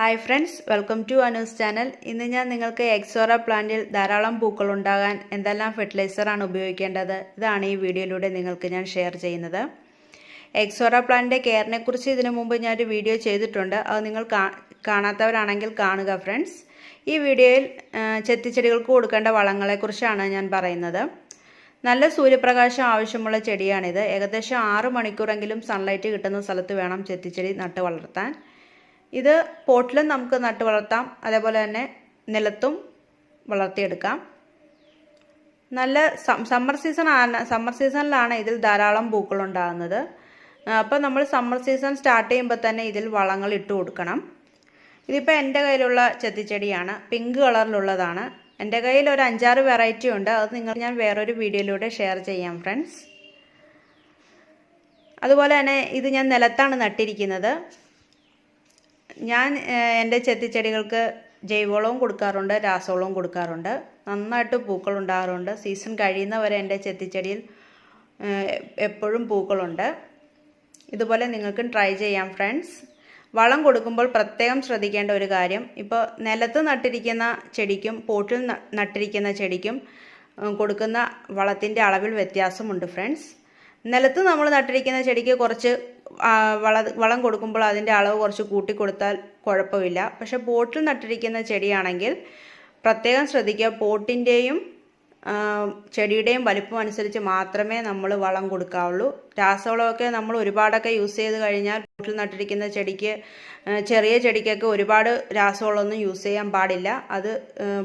Hi friends welcome to Anu's channel. ഇന്ന് ഞാൻ നിങ്ങൾക്ക് എക്സോറ പ്ലാന്റിൽ ധാരാളം പൂക്കൾ ഉണ്ടാകാൻ എന്തെല്ലാം ഫെർട്ടിലൈസറാണ് ഉപയോഗിക്കേണ്ടത്? ഇതാണ് ഈ വീഡിയോയിലൂടെ നിങ്ങൾക്ക് ഞാൻ ഷെയർ ചെയ്യുന്നത്. എക്സോറ പ്ലാന്റിന്റെ കെയറിനെക്കുറിച്ച് ഇതിനു മുമ്പ് ഞാനൊരു വീഡിയോ ചെയ്തിട്ടുണ്ട്. അത് നിങ്ങൾ കാണാത്തവരാണെങ്കിൽ കാണുക ഫ്രണ്ട്സ്. ഈ വീഡിയോയിൽ ചെത്തിച്ചെടികൾക്ക് കൊടുക്കേണ്ട വളങ്ങളെക്കുറിച്ചാണ് ഞാൻ പറയുന്നത്. നല്ല സൂര്യപ്രകാശം ആവശ്യമുള്ള ചെടിയാണിത്. ഏകദേശം ആറ് മണിക്കൂറെങ്കിലും സൺലൈറ്റ് കിട്ടുന്ന സ്ഥലത്ത് വേണം ചെത്തിച്ചെടി നട്ട് വളർത്താൻ. ഇത് പോട്ടിലും നമുക്ക് നട്ട് വളർത്താം. അതേപോലെ തന്നെ നിലത്തും വളർത്തിയെടുക്കാം. നല്ല സമ്മർ സീസൺ ആണ് സമ്മർ സീസണിലാണ് ഇതിൽ ധാരാളം പൂക്കൾ ഉണ്ടാകുന്നത് അപ്പോൾ നമ്മൾ സമ്മർ സീസൺ സ്റ്റാർട്ട് ചെയ്യുമ്പോൾ തന്നെ ഇതിൽ വളങ്ങൾ ഇട്ട് കൊടുക്കണം. ഇതിപ്പോൾ എന്റെ കയ്യിലുള്ള ചെത്തിച്ചെടിയാണ്. പിങ്ക് കളറിലുള്ളതാണ്. എന്റെ കയ്യിൽ ഒരു അഞ്ചാറ് വെറൈറ്റി ഉണ്ട്. അത് നിങ്ങൾ ഞാൻ വേറൊരു വീഡിയോയിലൂടെ ഷെയർ ചെയ്യാം ഫ്രണ്ട്സ് അതുപോലെ തന്നെ ഇത് ഞാൻ നിലത്താണ് നട്ടിരിക്കുന്നത്. ഞാൻ എന്റെ ചെത്തിച്ചെടികൾക്ക് ജൈവവളവും കൊടുക്കാറുണ്ട് രാസവളവും കൊടുക്കാറുണ്ട്. നന്നായിട്ട് പൂക്കൾ ഉണ്ടാകാറുണ്ട്. സീസൺ കഴിയുന്നവരെ എന്റെ ചെത്തിച്ചെടിയിൽ എപ്പോഴും പൂക്കളുണ്ട്. ഇതുപോലെ നിങ്ങൾക്കും ട്രൈ ചെയ്യാം ഫ്രണ്ട്സ്. വളം കൊടുക്കുമ്പോൾ പ്രത്യേകം ശ്രദ്ധിക്കേണ്ട ഒരു കാര്യം ഇപ്പോൾ നിലത്ത് നട്ടിരിക്കുന്ന ചെടിക്കും പോട്ടിൽ നട്ടിരിക്കുന്ന ചെടിക്കും കൊടുക്കുന്ന വളത്തിന്റെ അളവിൽ വ്യത്യാസമുണ്ട് ഫ്രണ്ട്സ്. നിലത്ത് നമ്മൾ നട്ടിരിക്കുന്ന ചെടിക്ക് കുറച്ച് വള വളം കൊടുക്കുമ്പോൾ അതിന്റെ അളവ് കുറച്ച് കൂട്ടി കൊടുത്താൽ കുഴപ്പമില്ല. പക്ഷെ പോട്ടിൽ നട്ടിരിക്കുന്ന ചെടിയാണെങ്കിൽ പ്രത്യേകം ശ്രദ്ധിക്കുക. പോട്ടിന്റെയും ചെടിയുടെയും വലിപ്പം അനുസരിച്ച് മാത്രമേ നമ്മൾ വളം കൊടുക്കാവുള്ളൂ. രാസവളമൊക്കെ നമ്മൾ ഒരുപാടൊക്കെ യൂസ് ചെയ്ത് കഴിഞ്ഞാൽ വീട്ടിൽ നട്ടിരിക്കുന്ന ചെടിക്ക് ചെറിയ ചെടിക്കൊക്കെ ഒരുപാട് രാസവളമൊന്നും യൂസ് ചെയ്യാൻ പാടില്ല. അത്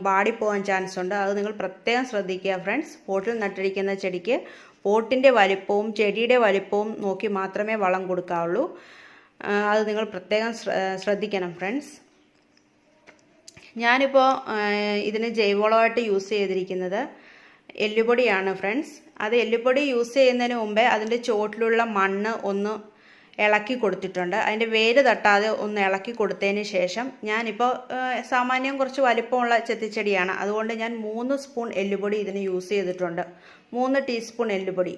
ബാടി ചാൻസ് ഉണ്ട് അത് നിങ്ങൾ പ്രത്യേകം ശ്രദ്ധിക്കുക ഫ്രണ്ട്സ്. പോട്ടിൽ നട്ടിരിക്കുന്ന ചെടിക്ക് പോട്ടിന്റെ വലിപ്പവും ചെടിയുടെ വലിപ്പവും നോക്കി മാത്രമേ വളം കൊടുക്കാവുള്ളൂ. അത് നിങ്ങൾ പ്രത്യേകം ശ്രദ്ധിക്കണം ഫ്രണ്ട്സ്. ഞാനിപ്പോൾ ഇതിന് ജൈവവളമായിട്ട് യൂസ് ചെയ്തിരിക്കുന്നത് എല്ലുപൊടിയാണ് ഫ്രണ്ട്സ്. അത് എല്ലുപൊടി യൂസ് ചെയ്യുന്നതിന് മുമ്പേ അതിന്റെ ചുവട്ടിലുള്ള മണ്ണ് ഒന്ന് ഇളക്കി കൊടുത്തിട്ടുണ്ട്. അതിന്റെ വേര് തട്ടാതെ ഒന്ന് ഇളക്കി കൊടുത്തതിന് ശേഷം ഞാനിപ്പോൾ സാമാന്യം കുറച്ച് വലിപ്പമുള്ള ചെത്തിച്ചെടിയാണ്. അതുകൊണ്ട് ഞാൻ മൂന്ന് സ്പൂൺ എല്ലുപൊടി ഇതിന് യൂസ് ചെയ്തിട്ടുണ്ട്. മൂന്ന് ടീസ്പൂൺ എല്ലുപൊടി.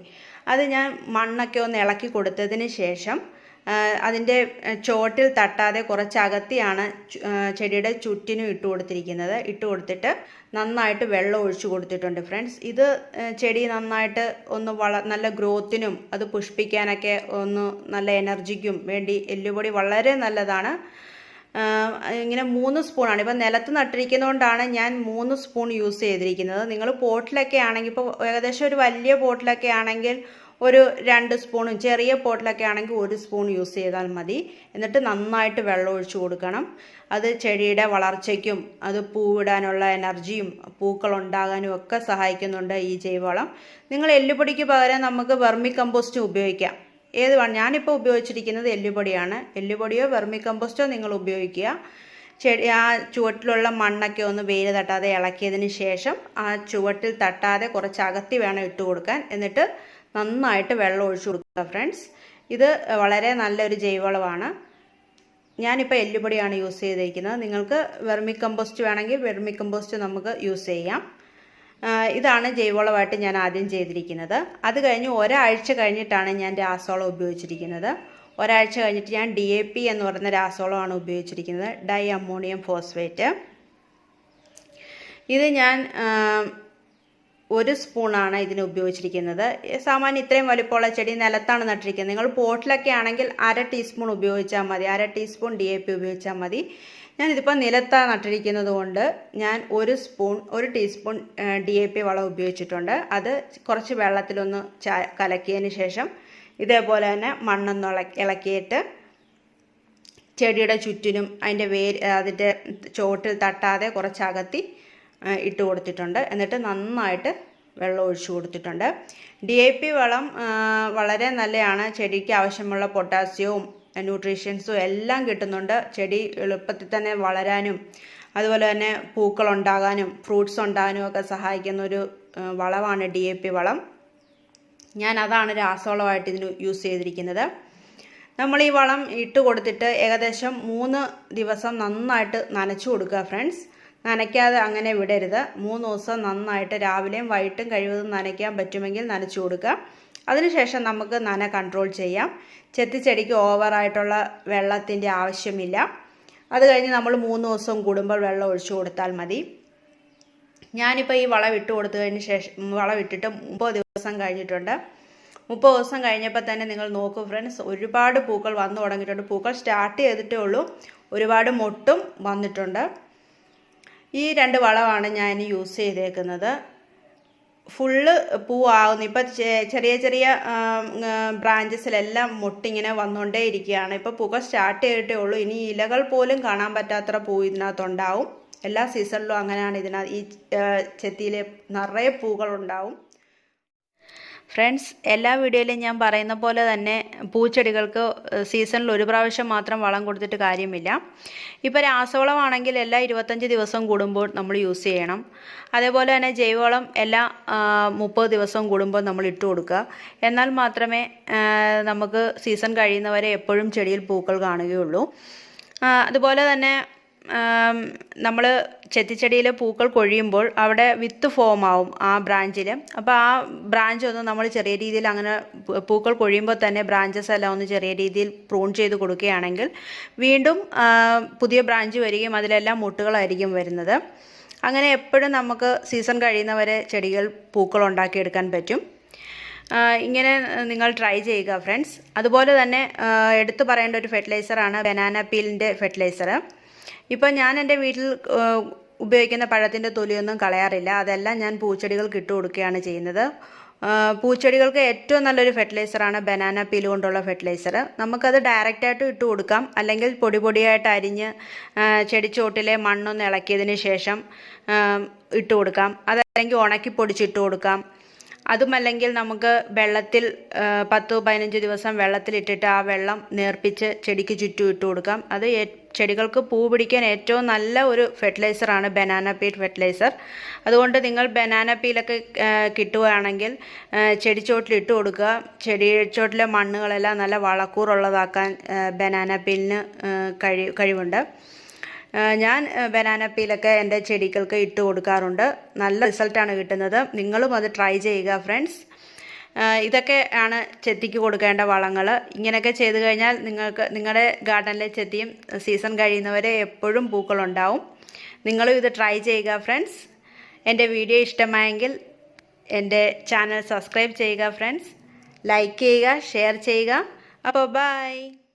അത് ഞാൻ മണ്ണൊക്കെ ഒന്ന് ഇളക്കി കൊടുത്തതിന് ശേഷം അതിന്റെ ചോട്ടിൽ തട്ടാതെ കുറച്ച് അകത്തിയാണ് ചെടിയുടെ ചുറ്റിനും ഇട്ട് കൊടുത്തിരിക്കുന്നത്. ഇട്ട് കൊടുത്തിട്ട് നന്നായിട്ട് വെള്ളം ഒഴിച്ചു കൊടുത്തിട്ടുണ്ട് ഫ്രണ്ട്സ് ഇത് ചെടി നന്നായിട്ട് ഒന്ന് വള നല്ല ഗ്രോത്തിനും അത് പുഷ്പിക്കാനൊക്കെ ഒന്ന് നല്ല എനർജിക്കും വേണ്ടി എല്ലുപൊടി വളരെ നല്ലതാണ്. ഇങ്ങനെ മൂന്ന് സ്പൂണാണ്. ഇപ്പം നിലത്ത് നട്ടിരിക്കുന്നതുകൊണ്ടാണ് ഞാൻ മൂന്ന് സ്പൂൺ യൂസ് ചെയ്തിരിക്കുന്നത്. നിങ്ങൾ പോട്ടിലൊക്കെ ആണെങ്കിൽ ഇപ്പോൾ ഏകദേശം ഒരു വലിയ പോട്ടിലൊക്കെ ആണെങ്കിൽ ഒരു രണ്ട് സ്പൂണും ചെറിയ പോട്ടിലൊക്കെ ആണെങ്കിൽ ഒരു സ്പൂൺ യൂസ് ചെയ്താൽ മതി. എന്നിട്ട് നന്നായിട്ട് വെള്ളം ഒഴിച്ചു കൊടുക്കണം. അത് ചെടിയുടെ വളർച്ചയ്ക്കും അത് പൂവിടാനുള്ള എനർജിയും പൂക്കൾ ഉണ്ടാകാനും ഒക്കെ സഹായിക്കുന്നുണ്ട് ഈ ജൈവവളം. നിങ്ങൾ എല്ലുപൊടിക്ക് പകരം നമുക്ക് വെർമി കമ്പോസ്റ്റും ഉപയോഗിക്കാം. ഏത് വേണം ഞാനിപ്പോൾ ഉപയോഗിച്ചിരിക്കുന്നത് എല്ലുപൊടിയാണ്. എല്ലുപൊടിയോ വെർമി കമ്പോസ്റ്റോ നിങ്ങൾ ഉപയോഗിക്കുക. ചെടി ആ ചുവട്ടിലുള്ള മണ്ണൊക്കെ ഒന്ന് വെയിൽ തട്ടാതെ ഇളക്കിയതിന് ശേഷം ആ ചുവട്ടിൽ തട്ടാതെ കുറച്ച് അകത്തി വേണം ഇട്ട് കൊടുക്കാൻ. എന്നിട്ട് നന്നായിട്ട് വെള്ളം ഒഴിച്ചു കൊടുക്കുക ഫ്രണ്ട്സ്. ഇത് വളരെ നല്ലൊരു ജൈവവളമാണ്. ഞാനിപ്പോൾ എല്ലുപൊടിയാണ് യൂസ് ചെയ്തിരിക്കുന്നത്. നിങ്ങൾക്ക് വെർമി കമ്പോസ്റ്റ് വേണമെങ്കിൽ വെർമി കമ്പോസ്റ്റ് നമുക്ക് യൂസ് ചെയ്യാം. ഇതാണ് ജൈവവളമായിട്ട് ഞാൻ ആദ്യം ചെയ്തിരിക്കുന്നത്. അത് കഴിഞ്ഞ് ഒരാഴ്ച കഴിഞ്ഞിട്ടാണ് ഞാൻ രാസവളം ഉപയോഗിച്ചിരിക്കുന്നത്. ഒരാഴ്ച കഴിഞ്ഞിട്ട് ഞാൻ ഡി എ പി എന്ന് പറയുന്ന രാസവളമാണ് ഉപയോഗിച്ചിരിക്കുന്നത്. Di ammonium phosphate. ഇത് ഞാൻ ഒരു സ്പൂണാണ് ഇതിന് ഉപയോഗിച്ചിരിക്കുന്നത്. സാമാന്യം ഇത്രയും വലിപ്പമുള്ള ചെടി നിലത്താണ് നട്ടിരിക്കുന്നത്. നിങ്ങൾ പോട്ടിലൊക്കെ ആണെങ്കിൽ അര ടീസ്പൂൺ ഉപയോഗിച്ചാൽ മതി. അര ടീസ്പൂൺ ഡി എ പി ഉപയോഗിച്ചാൽ മതി. ഞാനിതിപ്പോൾ നിലത്താണ് നട്ടിരിക്കുന്നത് കൊണ്ട് ഞാൻ ഒരു സ്പൂൺ ഒരു ടീസ്പൂൺ ഡി എ പി വളം ഉപയോഗിച്ചിട്ടുണ്ട്. അത് കുറച്ച് വെള്ളത്തിലൊന്ന് ചാ കലക്കിയതിന് ശേഷം ഇതേപോലെ തന്നെ മണ്ണൊന്ന് ഇളക്കിയിട്ട് ചെടിയുടെ ചുറ്റിനും അതിന്റെ വേര് അതിന്റെ ചോട്ടിൽ തട്ടാതെ കുറച്ചകത്തി ഇട്ട് കൊടുത്തിട്ടുണ്ട്. എന്നിട്ട് നന്നായിട്ട് വെള്ളം ഒഴിച്ചു കൊടുത്തിട്ടുണ്ട്. ഡി എ പി വളം വളരെ നല്ലതാണ് ചെടിക്ക് ആവശ്യമുള്ള പൊട്ടാസ്യവും ന്യൂട്രീഷ്യൻസും എല്ലാം കിട്ടുന്നുണ്ട്. ചെടി എളുപ്പത്തിൽ തന്നെ വളരാനും അതുപോലെ തന്നെ പൂക്കൾ ഉണ്ടാകാനും ഫ്രൂട്ട്സ് ഉണ്ടാകാനും ഒക്കെ സഹായിക്കുന്ന ഒരു വളമാണ് ഡി എ പി വളം. ഞാൻ അതാണ് രാസവളമായിട്ട് ഇതിന് യൂസ് ചെയ്തിരിക്കുന്നത്. നമ്മൾ ഈ വളം ഇട്ട് കൊടുത്തിട്ട് ഏകദേശം മൂന്ന് ദിവസം നന്നായിട്ട് നനച്ചു കൊടുക്കുക ഫ്രണ്ട്സ് നനയ്ക്കാതെ അങ്ങനെ വിടരുത്. മൂന്ന് ദിവസം നന്നായിട്ട് രാവിലെയും വൈകിട്ടും കഴിവതും നനയ്ക്കാൻ പറ്റുമെങ്കിൽ നനച്ചു കൊടുക്കുക. അതിനുശേഷം നമുക്ക് നന കൺട്രോൾ ചെയ്യാം. ചെത്തിച്ചെടിക്ക് ഓവറായിട്ടുള്ള വെള്ളത്തിന്റെ ആവശ്യമില്ല. അത് കഴിഞ്ഞ് നമ്മൾ മൂന്ന് ദിവസം കൂടുമ്പോൾ വെള്ളം ഒഴിച്ചു കൊടുത്താൽ മതി. ഞാനിപ്പോൾ ഈ വളം ഇട്ട് കൊടുത്തതിന് ശേഷം വളം ഇട്ടിട്ട് മുപ്പത് ദിവസം കഴിഞ്ഞിട്ടുണ്ട്. മുപ്പത് ദിവസം കഴിഞ്ഞപ്പോൾ തന്നെ നിങ്ങൾ നോക്കൂ ഫ്രണ്ട്സ് ഒരുപാട് പൂക്കൾ വന്നു തുടങ്ങിയിട്ടുണ്ട്. പൂക്കൾ സ്റ്റാർട്ട് ചെയ്തിട്ടേ ഉള്ളൂ. ഒരുപാട് മൊട്ടും വന്നിട്ടുണ്ട്. ഈ രണ്ട് വളമാണ് ഞാൻ യൂസ് ചെയ്തേക്കുന്നത്. ഫുള്ള് പൂവാകുന്നു ഇപ്പം ചെറിയ ചെറിയ ബ്രാഞ്ചസിലെല്ലാം മുട്ടിങ്ങനെ വന്നുകൊണ്ടേ ഇരിക്കുകയാണ് ഇപ്പോൾ പുക സ്റ്റാർട്ട് ചെയ്തിട്ടേ ഉള്ളൂ. ഇനി ഇലകൾ പോലും കാണാൻ പറ്റാത്ത പൂ ഇതിനകത്തുണ്ടാവും. എല്ലാ സീസണിലും അങ്ങനെയാണ് ഇതിനകത്ത് ഈ ചെത്തിയിൽ നിറയെ പൂകളുണ്ടാവും ഫ്രണ്ട്സ് എല്ലാ വീഡിയോയിലും ഞാൻ പറയുന്ന പോലെ തന്നെ പൂച്ചെടികൾക്ക് സീസണിൽ ഒരു പ്രാവശ്യം മാത്രം വളം കൊടുത്തിട്ട് കാര്യമില്ല. ഇപ്പോൾ രാസവളമാണെങ്കിൽ എല്ലാ ഇരുപത്തഞ്ച് ദിവസം കൂടുമ്പോൾ നമ്മൾ യൂസ് ചെയ്യണം. അതേപോലെ തന്നെ ജൈവവളം എല്ലാ മുപ്പത് ദിവസം കൂടുമ്പോൾ നമ്മൾ ഇട്ട് കൊടുക്കുക. എന്നാൽ മാത്രമേ നമുക്ക് സീസൺ കഴിയുന്നവരെ എപ്പോഴും ചെടിയിൽ പൂക്കൾ കാണുകയുള്ളൂ. അതുപോലെ തന്നെ നമ്മൾ ചെത്തിച്ചെടിയിൽ പൂക്കൾ കൊഴിയുമ്പോൾ അവിടെ വിത്ത് ഫോം ആവും ആ ബ്രാഞ്ചിൽ അപ്പോൾ ആ ബ്രാഞ്ച് ഒന്ന് നമ്മൾ ചെറിയ രീതിയിൽ അങ്ങനെ പൂക്കൾ കൊഴിയുമ്പോൾ തന്നെ ബ്രാഞ്ചസ് എല്ലാം ഒന്ന് ചെറിയ രീതിയിൽ പ്രൂൺ ചെയ്ത് കൊടുക്കുകയാണെങ്കിൽ വീണ്ടും പുതിയ ബ്രാഞ്ച് വരികയും അതിലെല്ലാം മുട്ടുകളായിരിക്കും വരുന്നത്. അങ്ങനെ എപ്പോഴും നമുക്ക് സീസൺ കഴിയുന്നവരെ ചെടികൾ പൂക്കൾ ഉണ്ടാക്കിയെടുക്കാൻ പറ്റും. ഇങ്ങനെ നിങ്ങൾ ട്രൈ ചെയ്യുക ഫ്രണ്ട്സ് അതുപോലെ തന്നെ എടുത്തു പറയേണ്ട ഒരു ഫെർട്ടിലൈസറാണ് ബനാന പീലിന്റെ ഫെർട്ടിലൈസർ ഇപ്പം ഞാൻ എന്റെ വീട്ടിൽ ഉപയോഗിക്കുന്ന പഴത്തിന്റെ തൊലിയൊന്നും കളയാറില്ല. അതെല്ലാം ഞാൻ പൂച്ചെടികൾക്ക് ഇട്ട് കൊടുക്കുകയാണ് ചെയ്യുന്നത്. പൂച്ചെടികൾക്ക് ഏറ്റവും നല്ലൊരു ഫെർട്ടിലൈസറാണ് ബനാന പീൽ കൊണ്ടുള്ള ഫെർട്ടിലൈസർ നമുക്കത് ഡയറക്റ്റായിട്ട് ഇട്ട് കൊടുക്കാം. അല്ലെങ്കിൽ പൊടി പൊടിയായിട്ട് അരിഞ്ഞ് ചെടിച്ചോട്ടിലെ മണ്ണൊന്ന് ഇളക്കിയതിന് ശേഷം ഇട്ട് കൊടുക്കാം. അതല്ലെങ്കിൽ ഉണക്കി പൊടിച്ചിട്ട് കൊടുക്കാം. അതുമല്ലെങ്കിൽ നമുക്ക് വെള്ളത്തിൽ പത്ത് പതിനഞ്ച് ദിവസം വെള്ളത്തിലിട്ടിട്ട് ആ വെള്ളം നേർപ്പിച്ച് ചെടിക്ക് ചുറ്റും ഇട്ട് കൊടുക്കാം. അത് ചെടികൾക്ക് പൂ പിടിക്കാൻ ഏറ്റവും നല്ല ഒരു ഫെർട്ടിലൈസറാണ് ബനാന പീൽ ഫെർട്ടിലൈസർ അതുകൊണ്ട് നിങ്ങൾ ബനാന പീലൊക്കെ കിട്ടുകയാണെങ്കിൽ ചെടിച്ചോട്ടിൽ ഇട്ട് കൊടുക്കുക. ചെടിച്ചോട്ടിലെ മണ്ണുകളെല്ലാം നല്ല വളക്കൂറുള്ളതാക്കാൻ ബനാന പീലിന് കഴി കഴിവുണ്ട്. ഞാൻ ബനാന പീലൊക്കെ എന്റെ ചെടികൾക്ക് ഇട്ട് കൊടുക്കാറുണ്ട്. നല്ല റിസൾട്ടാണ് കിട്ടുന്നത്. നിങ്ങളും അത് ട്രൈ ചെയ്യുക ഫ്രണ്ട്സ് ഇതൊക്കെ ആണ് ചെത്തിക്ക് കൊടുക്കേണ്ട വളങ്ങൾ ഇങ്ങനെയൊക്കെ ചെയ്ത് കഴിഞ്ഞാൽ നിങ്ങൾക്ക് നിങ്ങളുടെ ഗാർഡനിലെ ചെത്തിയും സീസൺ കഴിയുന്നവരെ എപ്പോഴും പൂക്കളുണ്ടാവും. നിങ്ങളും ഇത് ട്രൈ ചെയ്യുക ഫ്രണ്ട്സ് എന്റെ വീഡിയോ ഇഷ്ടമായെങ്കിൽ എന്റെ ചാനൽ സബ്സ്ക്രൈബ് ചെയ്യുക ഫ്രണ്ട്സ് ലൈക്ക് ചെയ്യുക ഷെയർ ചെയ്യുക. അപ്പോൾ ബൈ